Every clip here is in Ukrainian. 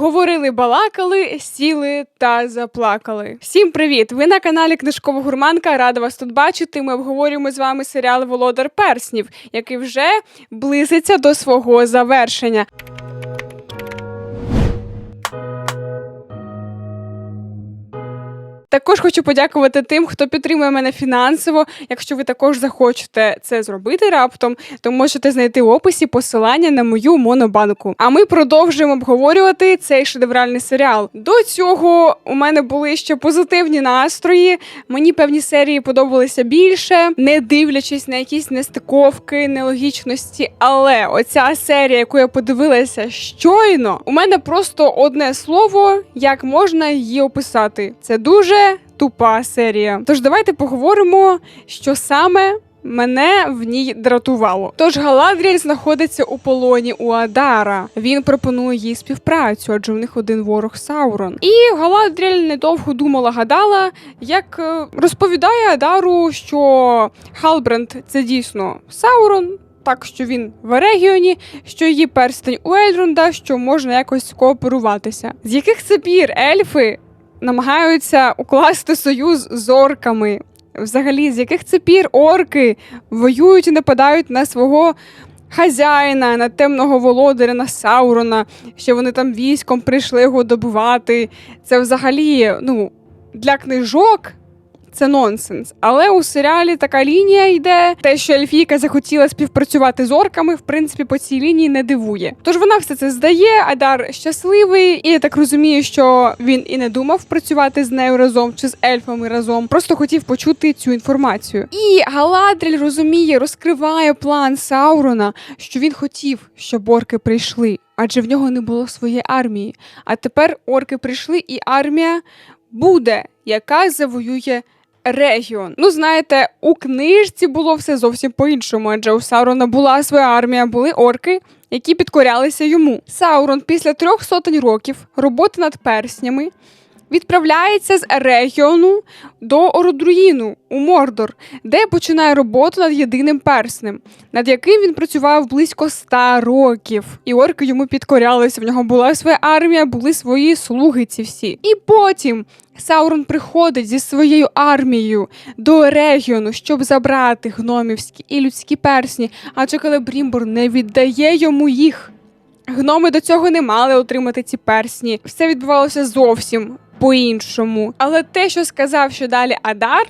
Говорили, балакали, сіли та заплакали. Всім привіт! Ви на каналі Книжкова Гурманка. Рада вас тут бачити. Ми обговорюємо з вами серіал Володар Перснів, який вже близиться до свого завершення. Також хочу подякувати тим, хто підтримує мене фінансово. Якщо ви також захочете це зробити раптом, то можете знайти в описі посилання на мою монобанку. А ми продовжуємо обговорювати цей шедевральний серіал. До цього у мене були ще позитивні настрої. Мені певні серії подобалися більше, не дивлячись на якісь нестиковки, нелогічності. Але оця серія, яку я подивилася щойно, у мене просто одне слово, як можна її описати. Це дуже тупа серія. Тож давайте поговоримо, що саме. Мене в ній дратувало. Тож Галадріель знаходиться у полоні у Адара. Він пропонує їй співпрацю, адже в них один ворог Саурон. І Галадріель недовго думала, гадала, як е, розповідає Адару, що Халбренд це дійсно Саурон. Так, що він в регіоні, що її перстень у Ельронда, що можна якось кооперуватися. З яких це пір ельфи намагаються укласти союз з орками. Взагалі, з яких це пір орки воюють і нападають на свого хазяїна, на темного володаря, на Саурона, що вони там військом прийшли його добувати. Це взагалі, ну, для книжок. Це нонсенс. Але у серіалі така лінія йде. Те, що Ельфійка захотіла співпрацювати з орками, в принципі, по цій лінії не дивує. Тож вона все це здає. Адар щасливий, і я так розумію, що він і не думав працювати з нею разом чи з ельфами разом. Просто хотів почути цю інформацію. І Галадріль розуміє, розкриває план Саурона, що він хотів, щоб орки прийшли, адже в нього не було своєї армії. А тепер орки прийшли, і армія буде, яка завоює регіон. Ну, знаєте, у книжці було все зовсім по-іншому, адже у Саурона була своя армія, були орки, які підкорялися йому. Саурон після трьох сотень років роботи над перснями. Відправляється з регіону до Ородруїну у Мордор, де починає роботу над єдиним перснем, над яким він працював близько ста років. І орки йому підкорялися. В нього була своя армія, були свої слуги ці всі. І потім Саурон приходить зі своєю армією до регіону, щоб забрати гномівські і людські персні, адже Келебрімбор не віддає йому їх. Гноми до цього не мали отримати ці персні. Все відбувалося зовсім по-іншому. Але те, що сказав що далі Адар,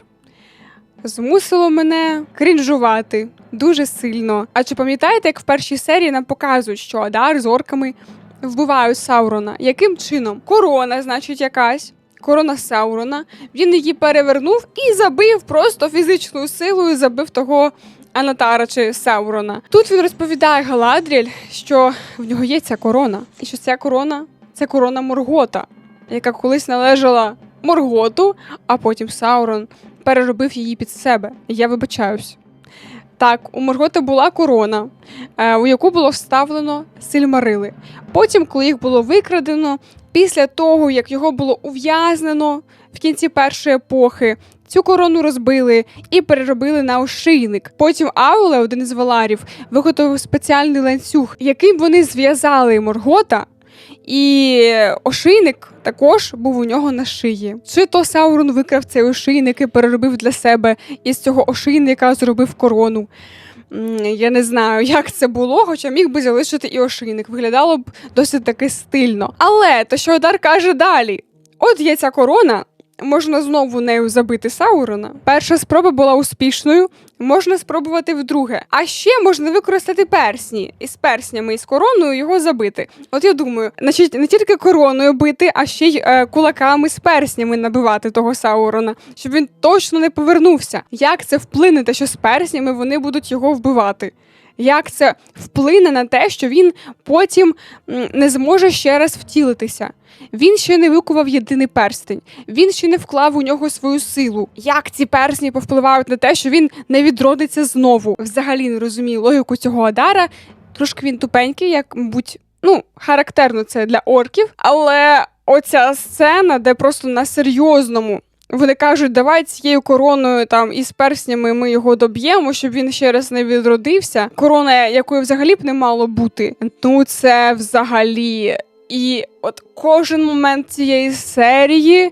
змусило мене крінжувати дуже сильно. А чи пам'ятаєте, як в першій серії нам показують, що Адар з орками вбивають Саурона? Яким чином? Корона, значить, якась. Корона Саурона. Він її перевернув і забив просто фізичною силою, забив того Анатара чи Саурона. Тут він розповідає Галадріль, що в нього є ця корона, і що ця корона це корона Моргота, яка колись належала Морготу, а потім Саурон переробив її під себе. Я вибачаюсь. Так, у Моргота була корона, е, у яку було вставлено сильмарили. Потім, коли їх було викрадено, після того, як його було ув'язнено в кінці першої епохи, цю корону розбили і переробили на ошийник. Потім Ауле, один із валарів, виготовив спеціальний ланцюг, яким вони зв'язали Моргота. І ошийник також був у нього на шиї. Чи то Саурон викрав цей ошийник і переробив для себе із цього ошийника зробив корону. Я не знаю, як це було, хоча міг би залишити і ошийник. Виглядало б досить таки стильно. Але то, що Одар каже далі: от є ця корона. Можна знову нею забити Саурона. Перша спроба була успішною, можна спробувати вдруге. А ще можна використати персні із перснями і з короною його забити. От я думаю, значить, не тільки короною бити, а ще й е, кулаками з перснями набивати того Саурона, щоб він точно не повернувся. Як це вплине, те, що з перснями вони будуть його вбивати? Як це вплине на те, що він потім не зможе ще раз втілитися? Він ще не викував єдиний перстень, він ще не вклав у нього свою силу. Як ці персні повпливають на те, що він не відродиться знову? Взагалі не розумію логіку цього Адара. Трошки він тупенький, як, мабуть, ну, характерно це для орків. Але оця сцена, де просто на серйозному. Вони кажуть, давай цією короною там із перснями ми його доб'ємо, щоб він ще раз не відродився. Корона, якої взагалі б не мало бути. Ну це взагалі І от кожен момент цієї серії.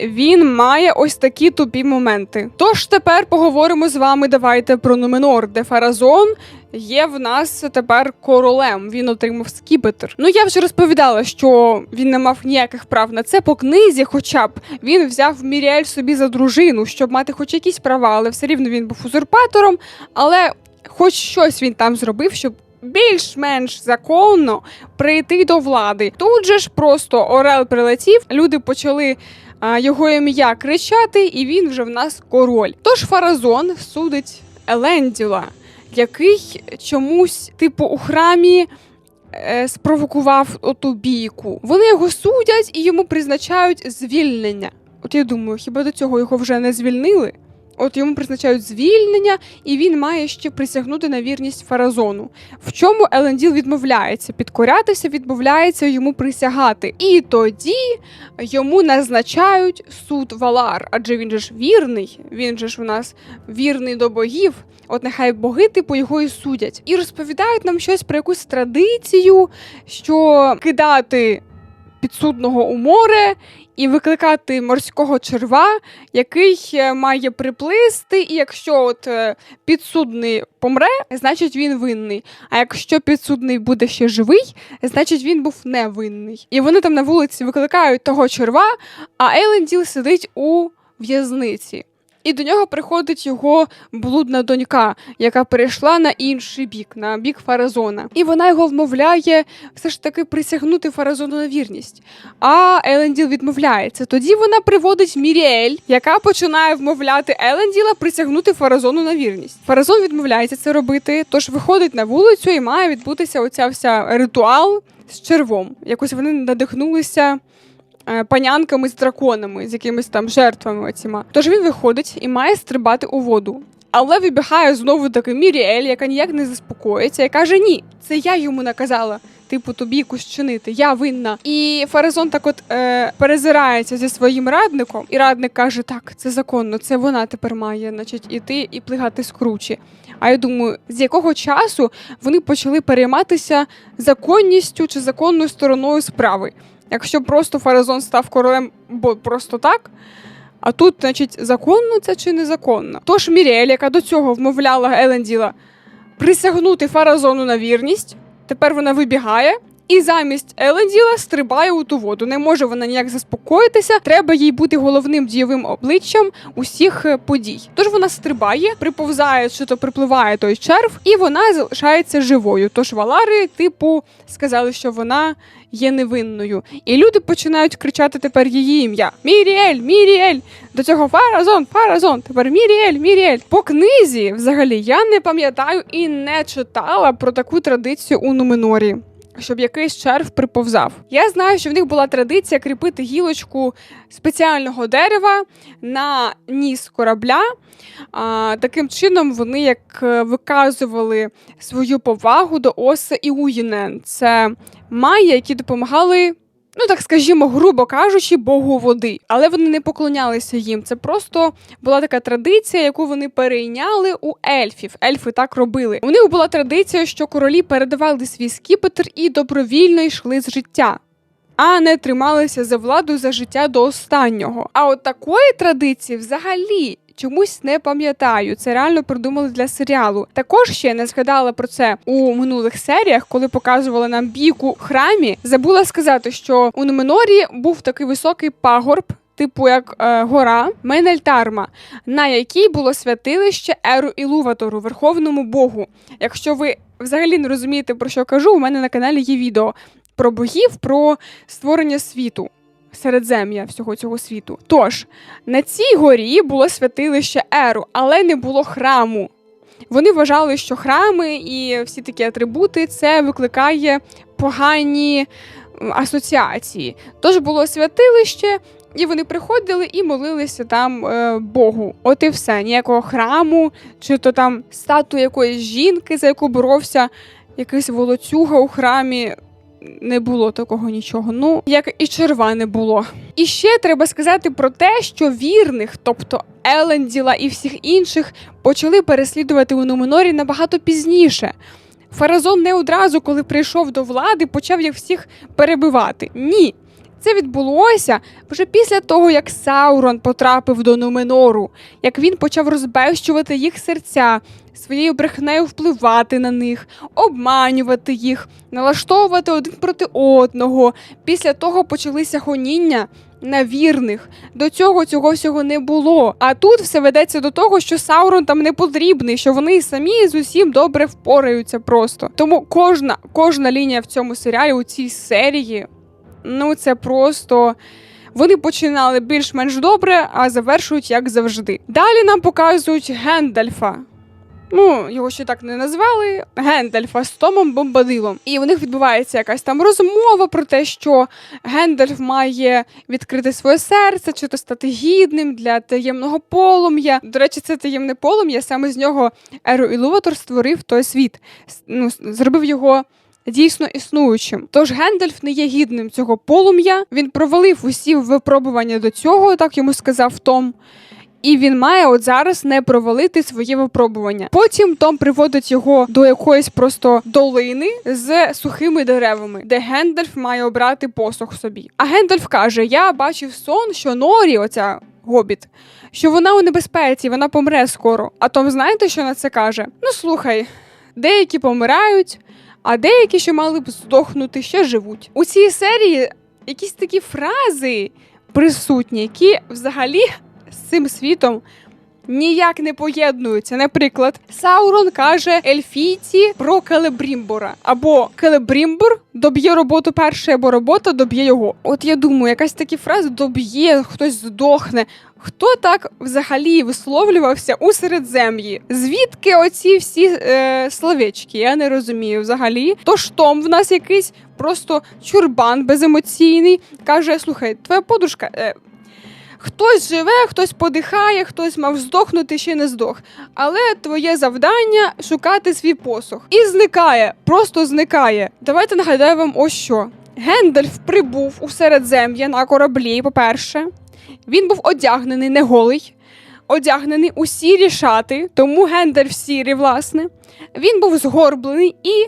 Він має ось такі тупі моменти. Тож тепер поговоримо з вами. Давайте про Нуменор, де Фаразон є в нас тепер королем. Він отримав скіпетр. Ну я вже розповідала, що він не мав ніяких прав на це по книзі, хоча б він взяв Міріель собі за дружину, щоб мати хоч якісь права, але все рівно він був узурпатором. Але хоч щось він там зробив, щоб. Більш-менш законно прийти до влади. Тут же ж просто Орел прилетів, люди почали а, його ім'я кричати, і він вже в нас король. Тож Фаразон судить Еленділа, який чомусь, типу, у храмі. е, Спровокував оту бійку. Вони його судять і йому призначають звільнення. От я думаю, хіба до цього його вже не звільнили? От йому призначають звільнення, і він має ще присягнути на вірність Фаразону. В чому Еленділ відмовляється підкорятися, відмовляється йому присягати. І тоді йому назначають суд Валар, адже він же ж вірний, він же ж у нас вірний до богів. От нехай боги типу його і судять. І розповідають нам щось про якусь традицію, що кидати підсудного у море і викликати морського черва, який е, має приплисти, і якщо от е, підсудний помре, значить він винний. А якщо підсудний буде ще живий, значить він був невинний. І вони там на вулиці викликають того черва, а Еленділ сидить у в'язниці. І до нього приходить його блудна донька, яка перейшла на інший бік, на бік Фаразона. І вона його вмовляє все ж таки присягнути Фаразону на вірність. А Еленділ відмовляється. Тоді вона приводить Міріель, яка починає вмовляти Еленділа присягнути Фаразону на вірність. Фаразон відмовляється це робити, тож виходить на вулицю і має відбутися оця вся ритуал з червом. Якось вони надихнулися. Е, Панянками з драконами, з якимись там жертвами оціма. Тож він виходить і має стрибати у воду. Але вибігає знову таки Міріель, яка ніяк не заспокоїться, і каже: Ні, це я йому наказала. Типу, тобі якусь чинити, я винна. І Фаразон так от е, перезирається зі своїм радником, і радник каже: Так, це законно, це вона тепер має, значить, іти і плигати з кручі. А я думаю, з якого часу вони почали перейматися законністю чи законною стороною справи. Якщо просто Фаразон став королем, бо просто так. А тут, значить, законно це чи незаконно? Тож Міріель, яка до цього вмовляла Еленділа присягнути Фаразону на вірність, тепер вона вибігає. І замість Еленділа стрибає у ту воду. Не може вона ніяк заспокоїтися. Треба їй бути головним дієвим обличчям усіх е, подій. Тож вона стрибає, приповзає, чи то припливає той черв, і вона залишається живою. Тож валари, типу, сказали, що вона є невинною. І люди починають кричати тепер її ім'я: Міріель, Міріель! До цього Фаразон, Фаразон, тепер Міріель, Міріель. По книзі, взагалі, я не пам'ятаю і не читала про таку традицію у Нуменорі. Щоб якийсь черв приповзав. Я знаю, що в них була традиція кріпити гілочку спеціального дерева на ніс корабля. А, таким чином вони як е, виказували свою повагу до Оса і Уїнен. Це майя, які допомагали. Ну, так скажімо, грубо кажучи, Богу води. Але вони не поклонялися їм. Це просто була така традиція, яку вони перейняли у ельфів. Ельфи так робили. У них була традиція, що королі передавали свій скіпетр і добровільно йшли з життя. А не трималися за владу за життя до останнього. А от такої традиції взагалі чомусь не пам'ятаю. Це реально придумали для серіалу. Також ще не згадала про це у минулих серіях, коли показували нам бійку в храмі. Забула сказати, що у Нуменорі був такий високий пагорб. Типу як е, гора Менельтарма, на якій було святилище Еру Ілуватору, верховному Богу. Якщо ви взагалі не розумієте, про що кажу, у мене на каналі є відео про богів, про створення світу, середзем'я всього цього світу. Тож на цій горі було святилище Еру, але не було храму. Вони вважали, що храми і всі такі атрибути це викликає погані асоціації. Тож було святилище, і вони приходили і молилися там е, Богу. От і все. Ніякого храму, чи то там статуя якоїсь жінки, за яку боровся якийсь волоцюга у храмі. Не було такого нічого. Ну, як і черва не було. І ще треба сказати про те, що вірних, тобто Еленділа і всіх інших, почали переслідувати у Нуменорі набагато пізніше. Фаразон не одразу, коли прийшов до влади, почав їх всіх перебивати. Ні. Це відбулося вже після того, як Саурон потрапив до Нуменору, як він почав розбещувати їх серця, своєю брехнею впливати на них, обманювати їх, налаштовувати один проти одного. Після того почалися гоніння на вірних. До цього цього всього не було. А тут все ведеться до того, що Саурон там не потрібний, що вони самі з усім добре впораються просто. Тому кожна, кожна лінія в цьому серіалі у цій серії, ну це просто. Вони починали більш-менш добре, а завершують як завжди. Далі нам показують Гендальфа. Ну, його ще так не назвали Гендальфа з Томом Бомбадилом. І у них відбувається якась там розмова про те, що Гендальф має відкрити своє серце, чи то стати гідним для таємного полум'я. До речі, це таємне полум'я, саме з нього Еро Ілуватор створив той світ, ну, зробив його. Дійсно існуючим. Тож Гендальф не є гідним цього полум'я. Він провалив усі випробування до цього, так йому сказав Том. І він має от зараз не провалити своє випробування. Потім Том приводить його до якоїсь просто долини з сухими деревами, де Гендальф має обрати посох собі. А Гендальф каже: Я бачив сон, що Норі, оця гобіт, що вона у небезпеці, вона помре скоро. А Том, знаєте, що на це каже? Ну слухай, деякі помирають, а деякі, що мали б здохнути, ще живуть. У цій серії якісь такі фрази присутні, які взагалі з цим світом ніяк не поєднуються. Наприклад, Саурон каже ельфійці про Келебрімбора, або Келебрімбор доб'є роботу перше, або робота доб'є його. От я думаю, якась такі фрази доб'є, хтось здохне. Хто так взагалі висловлювався у середзем'ї? Звідки оці всі е, словечки? Я не розумію взагалі. Тож Том в нас якийсь просто чурбан беземоційний. Каже: слухай, твоя подружка. Е, Хтось живе, хтось подихає, хтось мав здохнути, ще не здох. Але твоє завдання шукати свій посох. І зникає, просто зникає. Давайте нагадаю вам ось що. Гендальф прибув у середзем'я на кораблі, по-перше. Він був одягнений не голий, одягнений у сірі шати, тому Гендальф сірий, власне. Він був згорблений і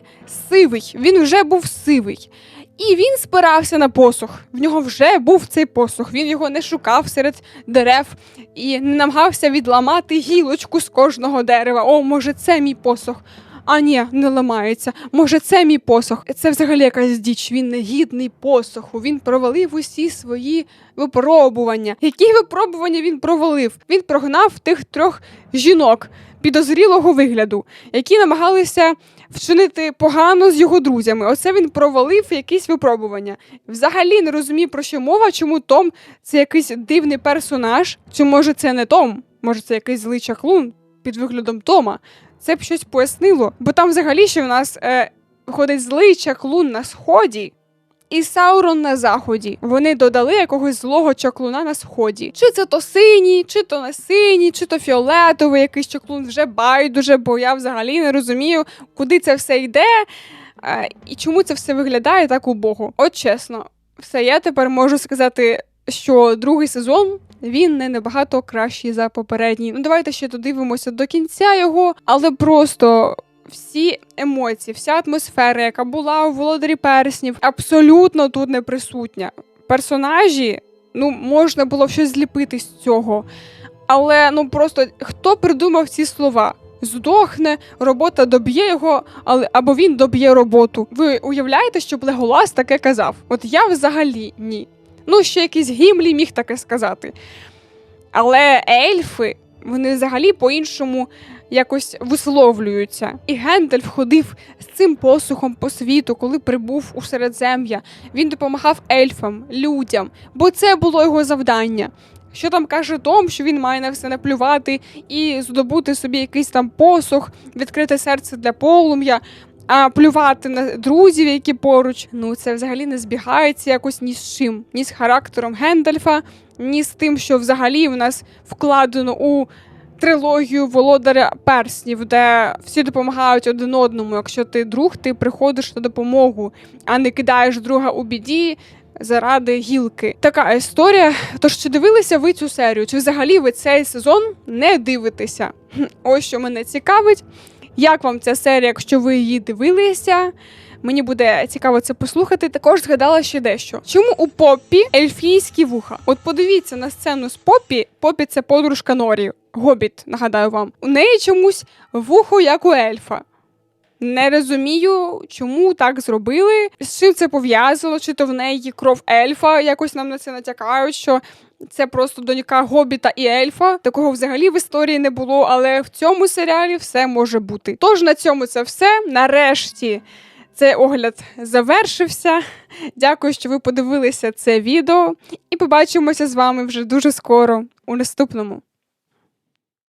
сивий. Він вже був сивий. І він спирався на посох. В нього вже був цей посох. Він його не шукав серед дерев і не намагався відламати гілочку з кожного дерева. О, може, це мій посох. А ні, не ламається. Може, це мій посох. Це взагалі якась діч. Він не гідний посоху. Він провалив усі свої випробування. Які випробування він провалив? Він прогнав тих трьох жінок підозрілого вигляду, які намагалися вчинити погано з його друзями. Оце він провалив якісь випробування. Взагалі не розумію, про що мова, чому Том це якийсь дивний персонаж, чи може це не Том, може це якийсь злий чаклун під виглядом Тома. Це б щось пояснило. Бо там взагалі ще в нас е, ходить злий чаклун на сході. І Саурон на заході. Вони додали якогось злого чаклуна на сході. Чи це то синій, чи то не синій, чи то фіолетовий якийсь чаклун вже байдуже, бо я взагалі не розумію, куди це все йде е, і чому це все виглядає так убого. От чесно, все, я тепер можу сказати, що другий сезон. Він не набагато кращий за попередній. Ну давайте ще додивимося до кінця його, але просто всі емоції, вся атмосфера, яка була у володарі перснів, абсолютно тут не присутня. Персонажі, ну можна було щось зліпити з цього. Але ну просто хто придумав ці слова? Здохне, робота доб'є його, але або він доб'є роботу. Ви уявляєте, щоб Леголас таке казав? От я взагалі ні. Ну, ще якийсь гімлі міг таке сказати. Але ельфи, вони взагалі по-іншому якось висловлюються. І Гендальф ходив з цим посухом по світу, коли прибув у середзем'я. Він допомагав ельфам, людям, бо це було його завдання. Що там каже Том, що він має на все наплювати і здобути собі якийсь там посух, відкрите серце для полум'я, а плювати на друзів, які поруч. Ну це взагалі не збігається якось ні з чим, ні з характером Гендальфа, ні з тим, що взагалі в нас вкладено у трилогію Володаря Перснів, де всі допомагають один одному. Якщо ти друг, ти приходиш на допомогу, а не кидаєш друга у біді. Заради гілки. Така історія. Тож чи дивилися ви цю серію? Чи взагалі ви цей сезон не дивитеся? Ось що мене цікавить. Як вам ця серія, якщо ви її дивилися? Мені буде цікаво це послухати. Також згадала ще дещо. Чому у Поппі ельфійські вуха? От подивіться на сцену з Поппі. Поппі це подружка Норі. Гобіт, нагадаю вам. У неї чомусь вухо, як у ельфа. Не розумію, чому так зробили. З чим це пов'язано? Чи то в неї кров ельфа? Якось нам на це натякають, що це просто донька Гобіта і ельфа. Такого взагалі в історії не було, але в цьому серіалі все може бути. Тож на цьому це все. Нарешті цей огляд завершився. Дякую, що ви подивилися це відео, і побачимося з вами вже дуже скоро у наступному.